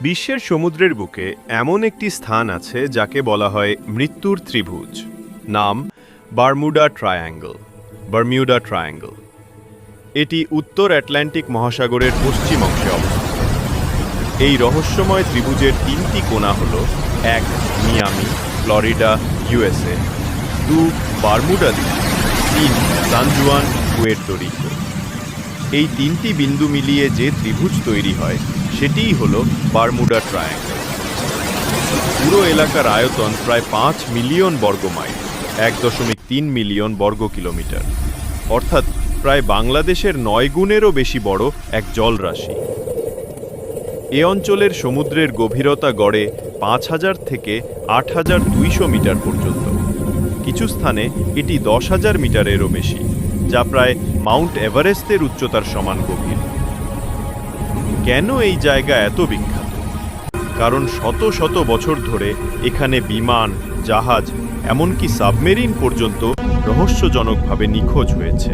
বিশ্বের সমুদ্রের বুকে এমন একটি স্থান আছে যাকে বলা হয় মৃত্যুর ত্রিভুজ। নাম বারমুডা ট্রায়াঙ্গল বারমিউডা ট্রায়াঙ্গল। এটি উত্তর অ্যাটলান্টিক মহাসাগরের পশ্চিম অংশে অবস্থিত। এই রহস্যময় ত্রিভুজের তিনটি কোণা হল এক মিয়ামি, ফ্লোরিডা, ইউএসএ, দু বারমুডা দ্বীপ, তিন সানজুয়ান পুয়ের্তো রিকো এই তিনটি বিন্দু মিলিয়ে যে ত্রিভুজ তৈরি হয় সেটিই হল বারমুডা ট্রায়াঙ্গল। পুরো এলাকার আয়তন প্রায় পাঁচ মিলিয়ন বর্গ মাইল, এক দশমিক তিন মিলিয়ন বর্গ কিলোমিটার। অর্থাৎ প্রায় বাংলাদেশের নয় গুণেরও বেশি বড় এক জলরাশি। এ অঞ্চলের সমুদ্রের গভীরতা গড়ে পাঁচ হাজার থেকে আট হাজার দুইশো মিটার পর্যন্ত। কিছু স্থানে এটি দশ হাজার মিটারেরও বেশি, যা প্রায় মাউন্ট এভারেস্টের উচ্চতার সমান গভীর। কেন এই জায়গা এত বিখ্যাত? কারণ শত শত বছর ধরে এখানে বিমান, জাহাজ, এমনকি সাবমেরিন পর্যন্ত রহস্যজনকভাবে নিখোঁজ হয়েছে।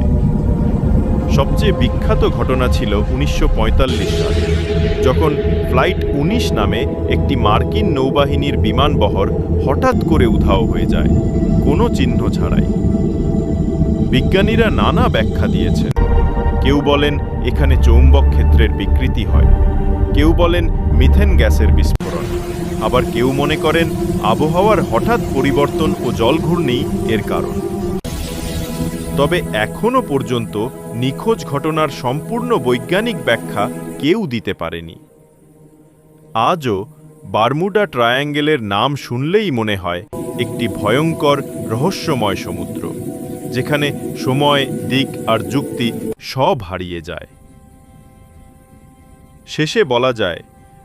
সবচেয়ে বিখ্যাত ঘটনা ছিল উনিশশো পঁয়তাল্লিশ সালে, যখন ফ্লাইট ১৯ নামে একটি মার্কিন নৌবাহিনীর বিমানবহর হঠাৎ করে উধাও হয়ে যায়, কোনো চিহ্ন ছাড়াই। বিজ্ঞানীরা নানা ব্যাখ্যা দিয়েছেন। কেউ বলেন এখানে চৌম্বক ক্ষেত্রের বিকৃতি হয়। কেউ বলেন মিথেন গ্যাসের বিস্ফোরণ। আবার কেউ মনে করেন আবহাওয়ার হঠাৎ পরিবর্তন ও জলঘূর্ণি এর কারণ। তবে এখনও পর্যন্ত নিখোঁজ ঘটনার সম্পূর্ণ বৈজ্ঞানিক ব্যাখ্যা কেউ দিতে পারেনি। আজও বারমুডা ট্রায়াঙ্গেলের নাম শুনলেই মনে হয় একটি ভয়ঙ্কর রহস্যময় সমুদ্র। যেখানে সময় দিক আর যুক্তি সব হারিয়ে যায়। শেষে বলা যায়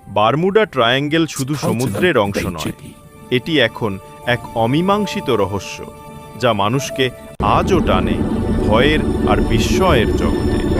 বারমুডা ট্রায়াঙ্গেল শুধু সমুদ্রের অংশ নয় এটি এখন এক অমীমাংসিত রহস্য যা মানুষকে আজও টানে ভয়ের আর বিস্ময়ের জগতে।